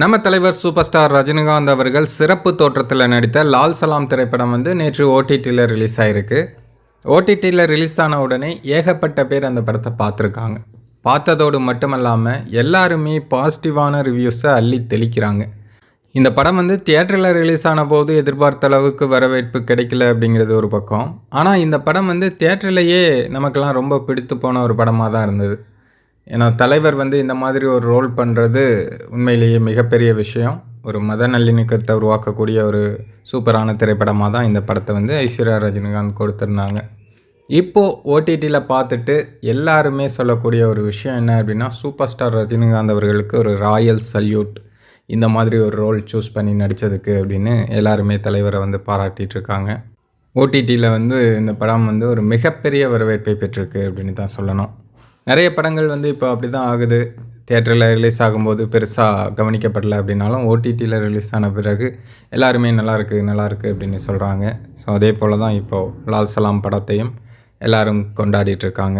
நம்ம தலைவர் super star Rajinikanth அவர்கள் சிறப்பு தோற்றத்தில் நடித்த லால் சலாம் திரைப்படம் வந்து நேற்று ஓடிடியில் ரிலீஸ் ஆயிருக்கு. ஓடிடியில் ரிலீஸ் ஆன உடனே ஏகப்பட்ட பேர் அந்த படத்தை பார்த்துருக்காங்க. பார்த்ததோடு மட்டுமல்லாமல் எல்லாருமே பாசிட்டிவான ரிவ்யூஸை அள்ளி தெளிக்கிறாங்க. இந்த படம் வந்து தியேட்டரில் ரிலீஸ் ஆன போது எதிர்பார்த்த அளவுக்கு வரவேற்பு கிடைக்கல அப்படிங்கிறது ஒரு பக்கம். ஆனால் இந்த படம் வந்து தியேட்டர்லேயே நமக்கெல்லாம் ரொம்ப பிடித்து போன ஒரு படமாக தான் இருந்தது. ஏன்னா தலைவர் வந்து இந்த மாதிரி ஒரு ரோல் பண்ணுறது உண்மையிலேயே மிகப்பெரிய விஷயம். ஒரு மத நல்லிணக்கத்தை உருவாக்கக்கூடிய ஒரு சூப்பரான திரைப்படமாக தான் இந்த படத்தை வந்து ஐஸ்வர்யா ரஜினிகாந்த் கொடுத்துருந்தாங்க. இப்போது ஓடிடியில் பார்த்துட்டு எல்லாருமே சொல்லக்கூடிய ஒரு விஷயம் என்ன அப்படின்னா சூப்பர் ஸ்டார் ரஜினிகாந்த் அவர்களுக்கு ஒரு ராயல் சல்யூட் இந்த மாதிரி ஒரு ரோல் சூஸ் பண்ணி நடித்ததுக்கு அப்படின்னு எல்லாருமே தலைவரை வந்து பாராட்டிட்டு இருக்காங்க. ஓடிடியில் வந்து இந்த படம் வந்து ஒரு மிகப்பெரிய வரவேற்பை பெற்றிருக்கு அப்படின்னு தான் சொல்லணும். நிறைய படங்கள் வந்து இப்போ அப்படி தான் ஆகுது. தியேட்டரில் ரிலீஸ் ஆகும்போது பெருசாக கவனிக்கப்படல அப்படின்னாலும் ஓடிடியில் ரிலீஸ் ஆன பிறகு எல்லாருமே நல்லாயிருக்கு நல்லாயிருக்கு அப்படின்னு சொல்கிறாங்க ஸோ அதே போல் தான் இப்போது லால் சலாம் படத்தையும் எல்லோரும் கொண்டாடிட்டுருக்காங்க